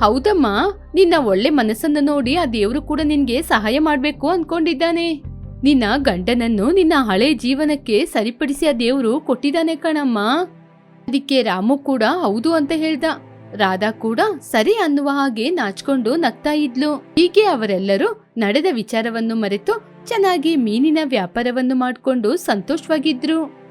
Speaker 1: ಹೌದಮ್ಮ, ನಿನ್ನ ಒಳ್ಳೆ ಮನಸ್ಸನ್ನು ನೋಡಿ ಆ ದೇವರು ಕೂಡ ನಿನ್ಗೆ ಸಹಾಯ ಮಾಡ್ಬೇಕು ಅನ್ಕೊಂಡಿದ್ದಾನೆ. ನಿನ್ನ ಗಂಡನನ್ನು ನಿನ್ನ ಹಳೆ ಜೀವನಕ್ಕೆ ಸರಿಪಡಿಸಿ ಆ ದೇವರು ಕೊಟ್ಟಿದ್ದಾನೆ ಕಣಮ್ಮ. ಅದಕ್ಕೆ ರಾಮು ಕೂಡ ಹೌದು ಅಂತ ಹೇಳ್ದ. ರಾಧಾ ಕೂಡ ಸರಿ ಅನ್ನುವ ಹಾಗೆ ನಾಚ್ಕೊಂಡು ನಗ್ತಾ ಇದ್ಲು. ಹೀಗೆ ಅವರೆಲ್ಲರೂ ನಡೆದ ವಿಚಾರವನ್ನು ಮರೆತು ಚೆನ್ನಾಗಿ ಮೀನಿನ ವ್ಯಾಪಾರವನ್ನು ಮಾಡಿಕೊಂಡು ಸಂತೋಷವಾಗಿದ್ರು.